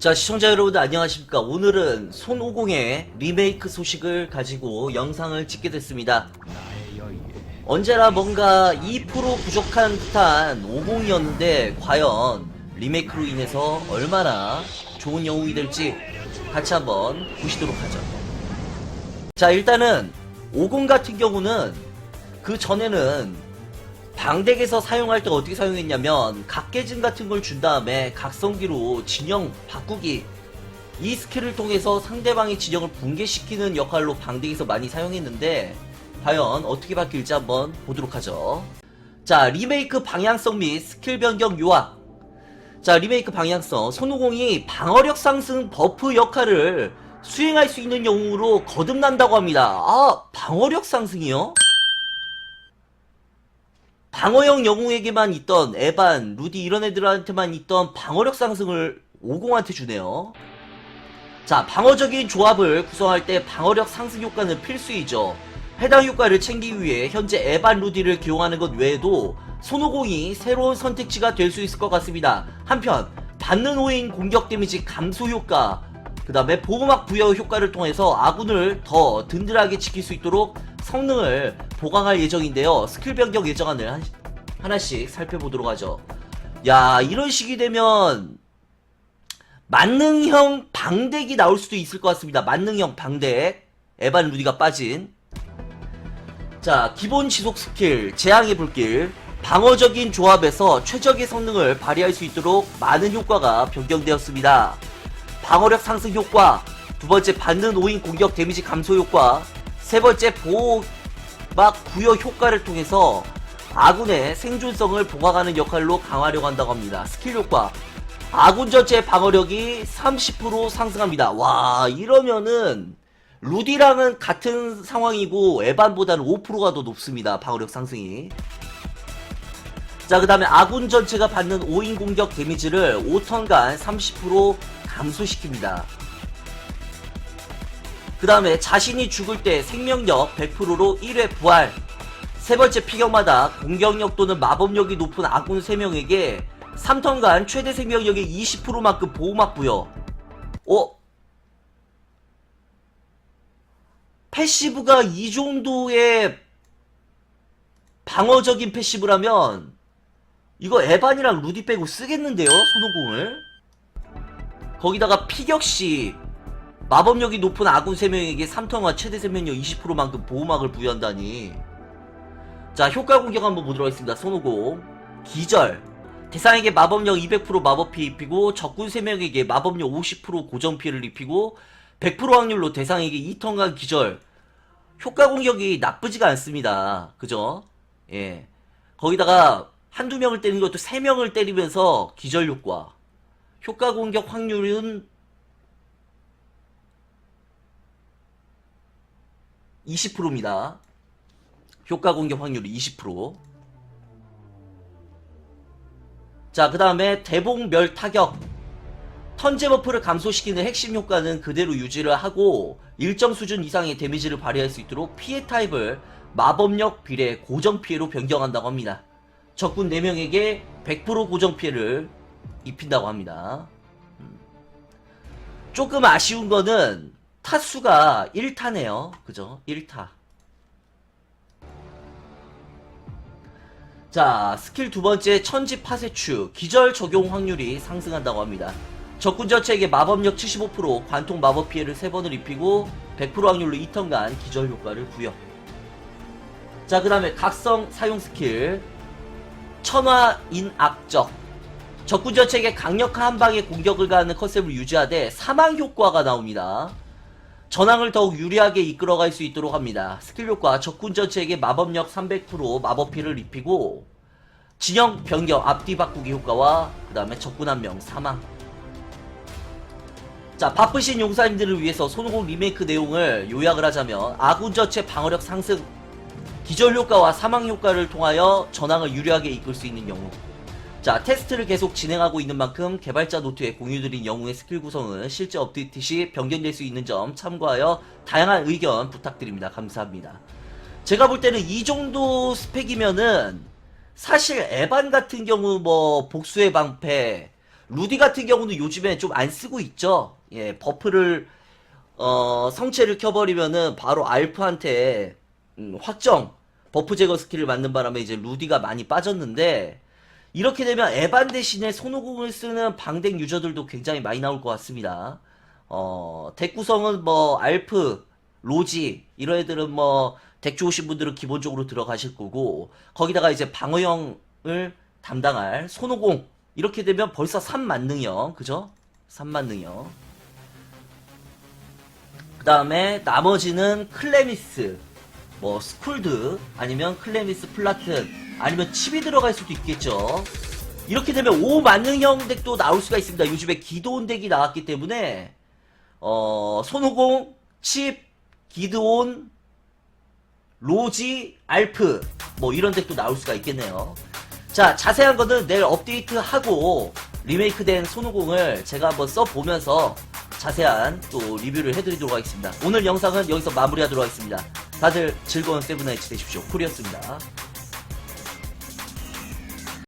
자 시청자 여러분들 안녕하십니까? 오늘은 손오공의 리메이크 소식을 가지고 영상을 찍게 됐습니다. 언제나 뭔가 2% 부족한 듯한 50이었는데 과연 리메이크로 인해서 얼마나 좋은 영웅이 될지 같이 한번 보시도록 하죠. 자 일단은 50 같은 경우는 그 전에는 방덱에서 사용할 때 어떻게 사용했냐면 각계진 같은 걸 준 다음에 각성기로 진영 바꾸기. 이 스킬을 통해서 상대방의 진영을 붕괴시키는 역할로 방덱에서 많이 사용했는데 과연 어떻게 바뀔지 한번 보도록 하죠. 자 리메이크 방향성 및 스킬 변경 요약. 자 리메이크 방향성. 손오공이 방어력 상승 버프 역할을 수행할 수 있는 영웅으로 거듭난다고 합니다. 아 방어력 상승이요? 방어형 영웅에게만 있던 에반, 루디 이런 애들한테만 있던 방어력 상승을 50한테 주네요. 자, 방어적인 조합을 구성할 때 방어력 상승 효과는 필수이죠. 해당 효과를 챙기기 위해 현재 에반 루디를 기용하는 것 외에도 손오공이 새로운 선택지가 될 수 있을 것 같습니다. 한편 받는 호인 공격 데미지 감소 효과, 그 다음에 보호막 부여 효과를 통해서 아군을 더 든든하게 지킬 수 있도록 성능을 보강할 예정인데요. 스킬 변경 예정안을 한- 하나씩 살펴보도록 하죠. 야, 이런 식이 되면 만능형 방덱이 나올 수도 있을 것 같습니다. 만능형 방덱. 에반 루디가 빠진. 자, 기본 지속 스킬, 재앙의 불길. 방어적인 조합에서 최적의 성능을 발휘할 수 있도록 많은 효과가 변경되었습니다. 방어력 상승 효과, 두 번째 받는 5인 공격 데미지 감소 효과, 세 번째 보호 막 부여 효과를 통해서 아군의 생존성을 보강하는 역할로 강화하려고 한다고 합니다. 스킬 효과, 아군 전체 방어력이 30% 상승합니다. 와, 이러면은 루디랑은 같은 상황이고 에반보다는 5%가 더 높습니다. 방어력 상승이. 자, 그 다음에 아군 전체가 받는 5인 공격 데미지를 5턴간 30% 감소시킵니다. 그 다음에 자신이 죽을 때 생명력 100%로 1회 부활. 세 번째 피격마다 공격력 또는 마법력이 높은 아군 3명에게 3턴간 최대 생명력의 20%만큼 보호막 부여. 어? 패시브가 이 정도의 방어적인 패시브라면 이거 에반이랑 루디 빼고 쓰겠는데요? 손오공을? 거기다가 피격시 마법력이 높은 아군 3명에게 3턴과 최대 생명력 20%만큼 보호막을 부여한다니. 자 효과 공격 한번 보도록 하겠습니다. 손오공 기절. 대상에게 마법력 200% 마법 피해 입히고 적군 3명에게 마법력 50% 고정 피해를 입히고 100% 확률로 대상에게 2턴간 기절. 효과 공격이 나쁘지가 않습니다. 그죠? 예. 거기다가 한두 명을 때리는 것도 3명을 때리면서 기절 효과. 효과 공격 확률은 20%입니다. 효과 공격 확률이 20%. 자, 그 다음에 대봉멸 타격. 턴제 버프를 감소시키는 핵심 효과는 그대로 유지를 하고 일정 수준 이상의 데미지를 발휘할 수 있도록 피해 타입을 마법력 비례 고정 피해로 변경한다고 합니다. 적군 4명에게 100% 고정 피해를 입힌다고 합니다. 음. 조금 아쉬운 거는 타수가 1타네요. 그죠? 1타. 자, 스킬 두 번째 천지 파세추 기절 적용 확률이 상승한다고 합니다. 적군 전체에게 마법력 75%, 관통 마법 피해를 3번을 입히고 100% 확률로 2턴간 기절 효과를 부여. 자, 그 다음에 각성 사용 스킬 천화인 악적 적군 전체에게 강력한 한 방의 공격을 가하는 컨셉을 유지하되 사망 효과가 나옵니다. 전황을 더욱 유리하게 이끌어갈 수 있도록 합니다. 스킬 효과 적군 전체에게 마법력 300% 마법 피를 입히고 진영 변경 앞뒤 바꾸기 효과와 그 다음에 적군 한 명 사망. 자 바쁘신 용사님들을 위해서 손오공 리메이크 내용을 요약을 하자면 아군 전체 방어력 상승 기절 효과와 사망 효과를 통하여 전황을 유리하게 이끌 수 있는 영웅. 자, 테스트를 계속 진행하고 있는 만큼 개발자 노트에 공유드린 영웅의 스킬 구성은 실제 업데이트 시 변경될 수 있는 점 참고하여 다양한 의견 부탁드립니다. 감사합니다. 제가 볼 때는 이 정도 스펙이면은 사실 에반 같은 경우 뭐 복수의 방패, 루디 같은 경우는 요즘에 좀 안 쓰고 있죠. 예, 버프를 어, 성체를 켜버리면은 바로 알프한테 음, 확정 버프 제거 스킬을 맞는 바람에 이제 루디가 많이 빠졌는데 이렇게 되면 에반 대신에 손오공을 쓰는 방댕 유저들도 굉장히 많이 나올 것 같습니다. 어, 덱 구성은 뭐 알프, 로지 이런 애들은 뭐 덱 좋으신 분들은 기본적으로 들어가실 거고 거기다가 이제 방어형을 담당할 손오공 이렇게 되면 벌써 3만능형 그죠? 3만능형 그 다음에 나머지는 클레미스, 뭐 스쿨드, 아니면 클레미스 플라튼, 아니면 칩이 들어갈 수도 있겠죠. 이렇게 되면 5만능형 덱도 나올 수가 있습니다. 요즘에 기도온 덱이 나왔기 때문에 어, 손오공, 칩, 기드온, 로지, 알프 뭐 이런 덱도 나올 수가 있겠네요. 자 자세한 거는 내일 업데이트하고 리메이크된 손오공을 제가 한번 써보면서 자세한 또 리뷰를 해드리도록 하겠습니다. 오늘 영상은 여기서 마무리하도록 하겠습니다. 다들 즐거운 세븐나이츠 되십시오. 쿨이었습니다.